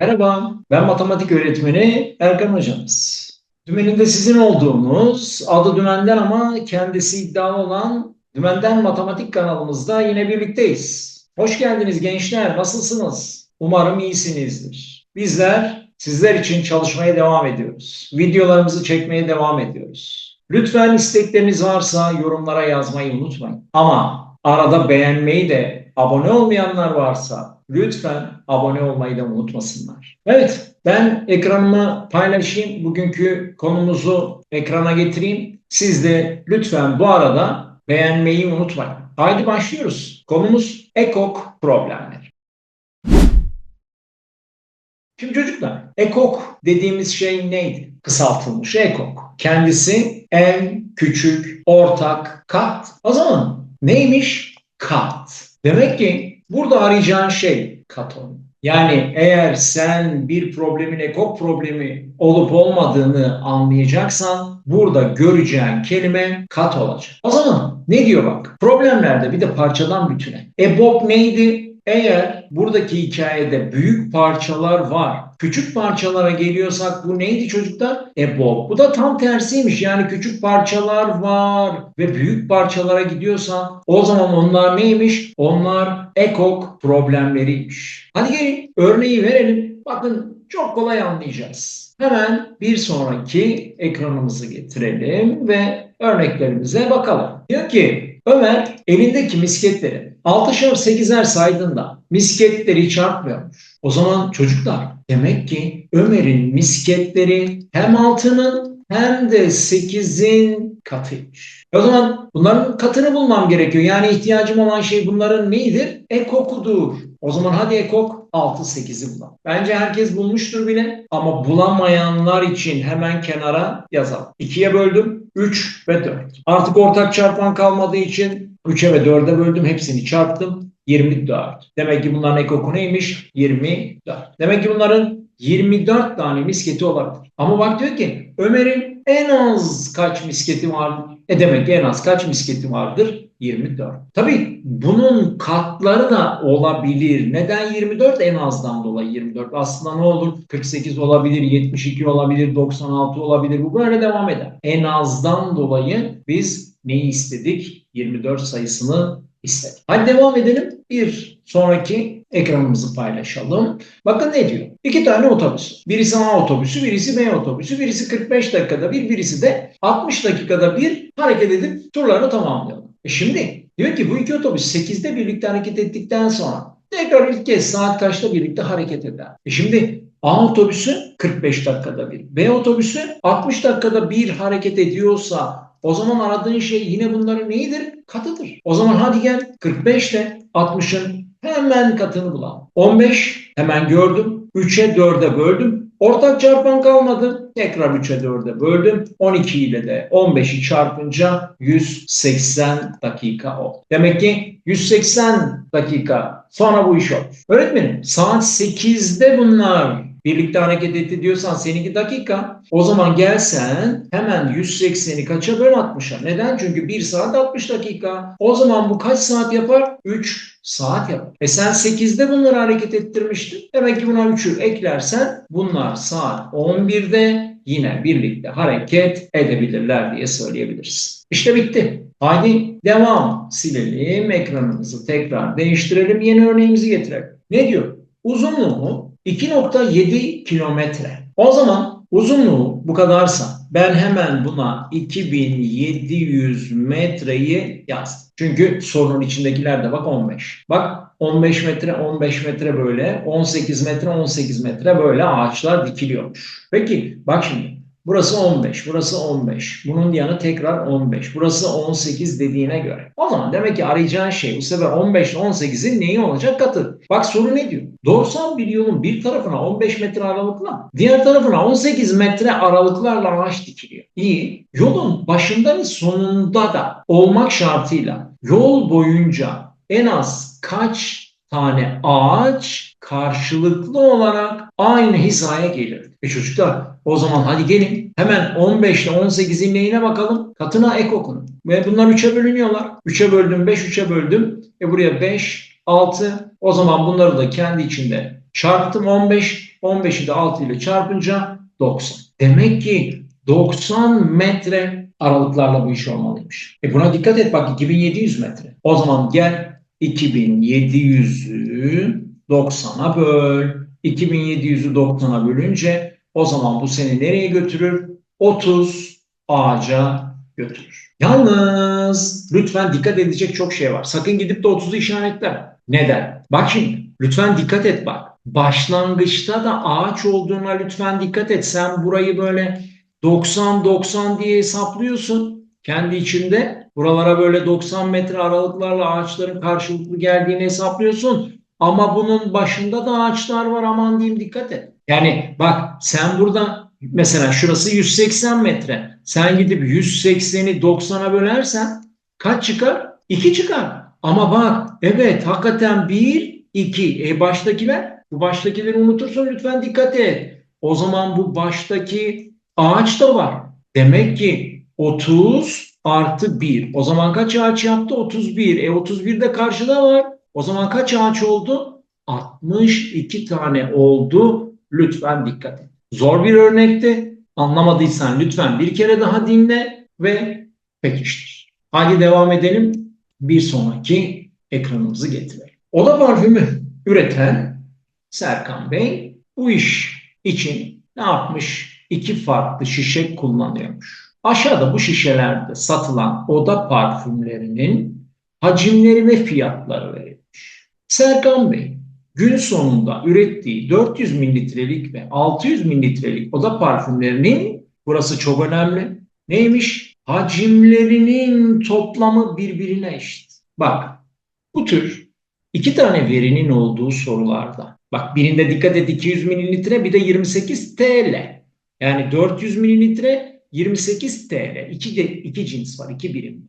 Merhaba, ben matematik öğretmeni Erkan Hocamız. Dümeninde sizin olduğunuz, adı Dümen'den ama kendisi iddialı olan Dümen'den Matematik kanalımızda yine birlikteyiz. Hoş geldiniz gençler, nasılsınız? Umarım iyisinizdir. Bizler sizler için çalışmaya devam ediyoruz. Videolarımızı çekmeye devam ediyoruz. Lütfen istekleriniz varsa yorumlara yazmayı unutmayın. Ama arada beğenmeyi de abone olmayanlar varsa lütfen abone olmayı da unutmasınlar. Evet, ben ekranımı paylaşayım. Bugünkü konumuzu ekrana getireyim. Siz de lütfen bu arada beğenmeyi unutmayın. Haydi başlıyoruz. Konumuz ekok problemleri. Şimdi çocuklar, ekok dediğimiz şey neydi? Kısaltılmış ekok. Kendisi en küçük ortak kat. O zaman neymiş? Kat. Demek ki burada arayacağın şey katon. Yani eğer sen bir problemin ekok problemi olup olmadığını anlayacaksan burada göreceğin kelime kat olacak. O zaman ne diyor bak? Problemlerde bir de parçadan bütüne. EBOB neydi? Eğer buradaki hikayede büyük parçalar var, küçük parçalara geliyorsak bu neydi çocuklar? EBOB. Bu da tam tersiymiş. Yani küçük parçalar var ve büyük parçalara gidiyorsan o zaman onlar neymiş? Onlar ekok problemleriymiş. Hadi gelin örneği verelim. Bakın çok kolay anlayacağız. Hemen bir sonraki ekranımızı getirelim ve örneklerimize bakalım. Diyor ki Ömer elindeki misketleri 6'şer 8'er saydığında misketleri çarpmıyormuş. O zaman çocuklar demek ki Ömer'in misketleri hem 6'nın hem de 8'in katıymış. O zaman bunların katını bulmam gerekiyor. Yani ihtiyacım olan şey bunların neyidir? Ekokudur. O zaman hadi ekok 6 8'i bulalım. Bence herkes bulmuştur bile ama bulamayanlar için hemen kenara yazalım. 2'ye böldüm 3 ve 4. Artık ortak çarpan kalmadığı için 3'e ve 4'e böldüm. Hepsini çarptım. 24. Demek ki bunların ekoku neymiş? 24. Demek ki bunların 24 tane misketi olabilir. Ama bak diyor ki Ömer'in en az kaç misketi vardır? E demek en az kaç misketi vardır? 24. Tabii bunun katları da olabilir. Neden 24? En azdan dolayı 24. Aslında ne olur? 48 olabilir, 72 olabilir, 96 olabilir. Bu böyle devam eder. En azdan dolayı biz neyi istedik? 24 sayısını istedik. Hadi devam edelim. Bir sonraki ekranımızı paylaşalım. Bakın ne diyor? İki tane otobüs. Birisi A otobüsü, birisi B otobüsü. Birisi 45 dakikada bir, birisi de 60 dakikada bir hareket edip turlarını tamamlıyor. E şimdi diyor ki bu iki otobüs 8'de birlikte hareket ettikten sonra tekrar ilk kez saat kaçta birlikte hareket eder. E şimdi A otobüsü 45 dakikada bir, B otobüsü 60 dakikada bir hareket ediyorsa o zaman aradığın şey yine bunların neyidir? Katıdır. O zaman hadi gel 45 ile 60'ın hemen katını bulalım. 15 hemen gördüm. 3'e 4'e böldüm. Ortak çarpan kalmadı. Tekrar 3'e 4'e böldüm. 12 ile de 15'i çarpınca 180 dakika oldu. Demek ki 180 dakika sonra bu iş olur. Öğretmenim saat 8'de bunlar birlikte hareket etti diyorsan seninki dakika. O zaman gelsen hemen 180'i kaça böl 60'a. Neden? Çünkü 1 saat 60 dakika. O zaman bu kaç saat yapar? 3 saat yapar. E sen 8'de bunları hareket ettirmiştin. Demek ki buna 3'ü eklersen bunlar saat 11'de yine birlikte hareket edebilirler diye söyleyebiliriz. İşte bitti. Haydi devam. Silelim ekranımızı tekrar değiştirelim. Yeni örneğimizi getirelim. Ne diyor? Uzunluğu 2.7 kilometre. O zaman uzunluğu bu kadarsa ben hemen buna 2700 metreyi yazdım. Çünkü sorunun içindekiler de bak 15. Bak 15 metre 15 metre böyle 18 metre 18 metre böyle ağaçlar dikiliyormuş. Peki bak şimdi Burası 15, burası 15. Bunun yanı tekrar 15. Burası 18 dediğine göre. O zaman demek ki arayacağın şey bu sefer 15 ile 18'in neyi olacak katı. Bak soru ne diyor? Doğrusal bir yolun bir tarafına 15 metre aralıkla, diğer tarafına 18 metre aralıklarla ağaç dikiliyor. İyi. Yolun başında ve sonunda da olmak şartıyla yol boyunca en az kaç tane ağaç karşılıklı olarak aynı hizaya gelir. E çocuklar o zaman hadi gelin hemen 15 ile 18'in neyine bakalım? Katına ek okunu. Ve bunlar 3'e bölünüyorlar. 3'e böldüm 5, 3'e böldüm. E buraya 5, 6. O zaman bunları da kendi içinde çarptım 15. 15'i de 6 ile çarpınca 90. Demek ki 90 metre aralıklarla bu iş olmalıymış. E buna dikkat et bak 2700 metre. O zaman gel 2700'ü 90'a böl. 2700'ü 90'a bölünce o zaman bu seni nereye götürür? 30 ağaca götürür. Yalnız lütfen dikkat edecek çok şey var. Sakın gidip de 30'u işaretleme. Neden? Bak şimdi lütfen dikkat et bak. Başlangıçta da ağaç olduğuna lütfen dikkat et. Sen burayı böyle 90-90 diye hesaplıyorsun. Kendi içinde buralara böyle 90 metre aralıklarla ağaçların karşılıklı geldiğini hesaplıyorsun. Ama bunun başında da ağaçlar var aman diyeyim dikkat et. Yani bak sen burada mesela şurası 180 metre. Sen gidip 180'i 90'a bölersen kaç çıkar? 2 çıkar. Ama bak evet hakikaten 1, 2. E baştakiler? Bu baştakileri unutursan lütfen dikkat et. O zaman bu baştaki ağaç da var. Demek ki 30 artı 1. O zaman kaç ağaç yaptı? 31. E 31 de karşıda var. O zaman kaç ağaç oldu? 62 tane oldu. Lütfen dikkat et. Zor bir örnekti. Anlamadıysan lütfen bir kere daha dinle ve pekiştir. Hadi devam edelim. Bir sonraki ekranımızı getirelim. Oda parfümü üreten Serkan Bey bu iş için ne yapmış? İki farklı şişe kullanıyormuş. Aşağıda bu şişelerde satılan oda parfümlerinin hacimleri ve fiyatları verilmiş. Serkan Bey gün sonunda ürettiği 400 mililitrelik ve 600 mililitrelik oda parfümlerinin burası çok önemli. Neymiş? Hacimlerinin toplamı birbirine eşit. Bak bu tür iki tane verinin olduğu sorularda bak birinde dikkat et 200 mililitre bir de 28 TL. Yani 400 mililitre 28 TL. İki, de, iki cins var, iki birim.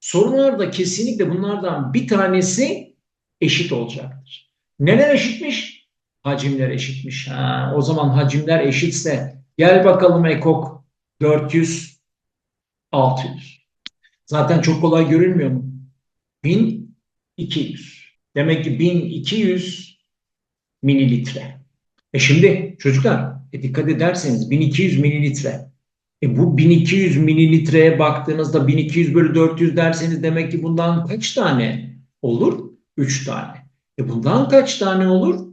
Sorularda kesinlikle bunlardan bir tanesi eşit olacaktır. Neler eşitmiş? Hacimler eşitmiş. Ha, o zaman hacimler eşitse gel bakalım ekok 400 600. Zaten çok kolay görülmüyor mu? 1200. Demek ki 1200 mililitre. E şimdi çocuklar e dikkat ederseniz 1200 mililitre. E bu 1200 mililitreye baktığınızda 1200 bölü 400 derseniz demek ki bundan kaç tane olur? 3 tane. E bundan kaç tane olur?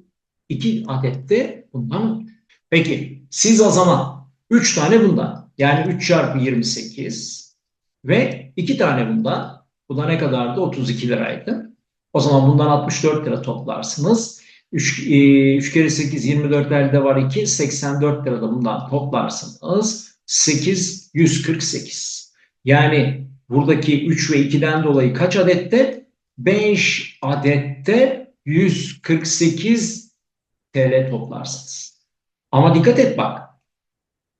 2 adette bundan olur. Peki siz o zaman 3 tane bundan yani 3 çarpı 28 ve 2 tane bundan bu da ne kadardı? 32 liraydı. O zaman bundan 64 lira toplarsınız. 3, e, 3 kere 8 24 elde var 2 84 lira da bundan toplarsınız. 8 148. Yani buradaki 3 ve 2'den dolayı kaç adette? 5 adette 148 TL toplarsınız. Ama dikkat et bak.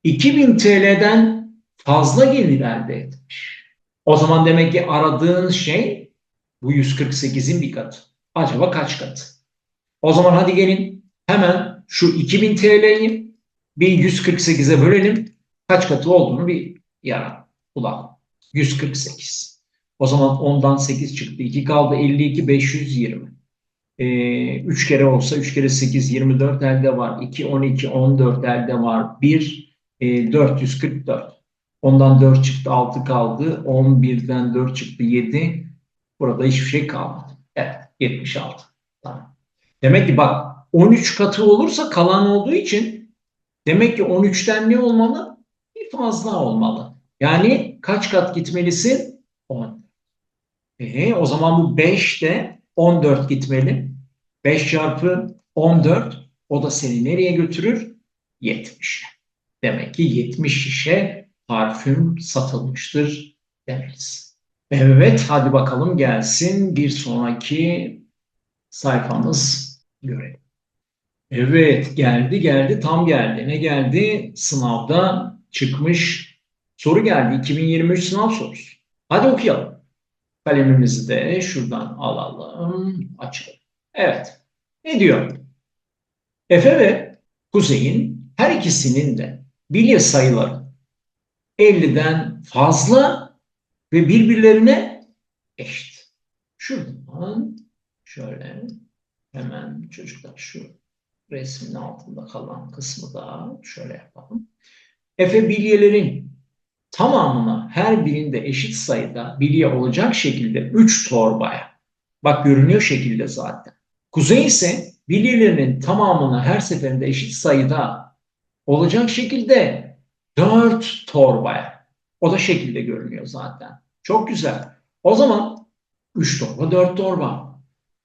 2000 TL'den fazla gelir elde etmiş. O zaman demek ki aradığın şey bu 148'in bir katı. Acaba kaç katı? O zaman hadi gelin hemen şu 2000 TL'yi bir 148'e bölelim. Kaç katı olduğunu bir yara bulalım. 148. O zaman 10'dan 8 çıktı. 2 kaldı 52 520. Ee, 3 kere olsa 3 kere 8 24 elde var. 2 12 14 elde var. 1 e, 444. Ondan 4 çıktı 6 kaldı. 11'den 4 çıktı 7. Burada hiçbir şey kalmadı. Evet 76. Tamam. Demek ki bak 13 katı olursa kalan olduğu için demek ki 13'ten ne olmalı? Bir fazla olmalı. Yani kaç kat gitmelisin? 10. E, o zaman bu 5 de 14 gitmeli. 5 çarpı 14 o da seni nereye götürür? 70. Demek ki 70 şişe parfüm satılmıştır demeliyiz. Evet hadi bakalım gelsin bir sonraki sayfamız görelim. Evet geldi geldi tam geldi. Ne geldi? Sınavda çıkmış soru geldi. 2023 sınav sorusu. Hadi okuyalım. Kalemimizi de şuradan alalım. Açalım. Evet. Ne diyor? Efe ve Kuzey'in her ikisinin de bilye sayıları 50'den fazla ve birbirlerine eşit. Şuradan şöyle hemen çocuklar şu resmin altında kalan kısmı da şöyle yapalım. Efe bilyelerin tamamına her birinde eşit sayıda bilye olacak şekilde 3 torbaya. Bak görünüyor şekilde zaten. Kuzey ise bilyelerinin tamamına her seferinde eşit sayıda olacak şekilde 4 torbaya. O da şekilde görünüyor zaten. Çok güzel. O zaman 3 torba 4 torba.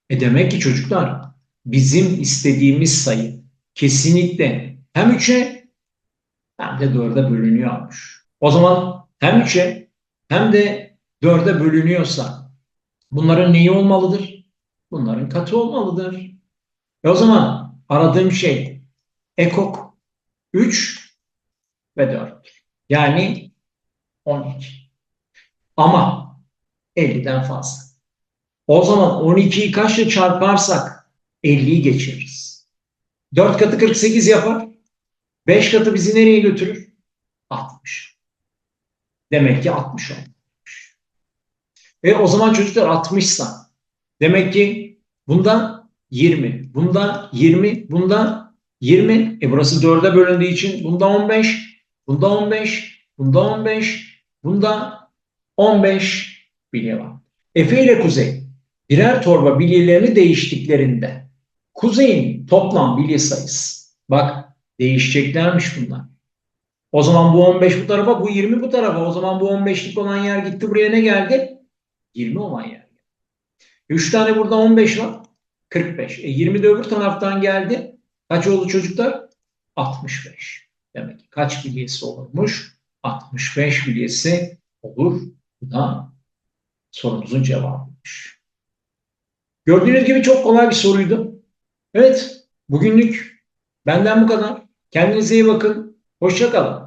E demek ki çocuklar bizim istediğimiz sayı kesinlikle hem 3'e hem de 4'e bölünüyormuş. O zaman hem 3'e hem de 4'e bölünüyorsa bunların neyi olmalıdır? Bunların katı olmalıdır. E o zaman aradığım şey ekok 3 ve 4. Yani 12. Ama 50'den fazla. O zaman 12'yi kaçla çarparsak 50'yi geçiririz. 4 katı 48 yapar. 5 katı bizi nereye götürür? 60. Demek ki 60 olmuş. E o zaman çocuklar 60'sa demek ki bundan 20, bundan 20, bundan 20. E burası 4'e bölündüğü için bunda 15, bunda 15, bunda 15, bunda 15 bilye var. Efe ile Kuzey birer torba bilyelerini değiştiklerinde Kuzey'in toplam bilye sayısı bak değişeceklermiş bunlar. O zaman bu 15 bu tarafa, bu 20 bu tarafa. O zaman bu 15'lik olan yer gitti. Buraya ne geldi? 20 olan yer. 3 tane burada 15 var. 45. E 20 de öbür taraftan geldi. Kaç oldu çocuklar? 65. Demek ki kaç bilyesi olurmuş? 65 bilyesi olur. Bu da sorumuzun cevabıymış. Gördüğünüz gibi çok kolay bir soruydu. Evet, bugünlük benden bu kadar. Kendinize iyi bakın. Hoşça kalın.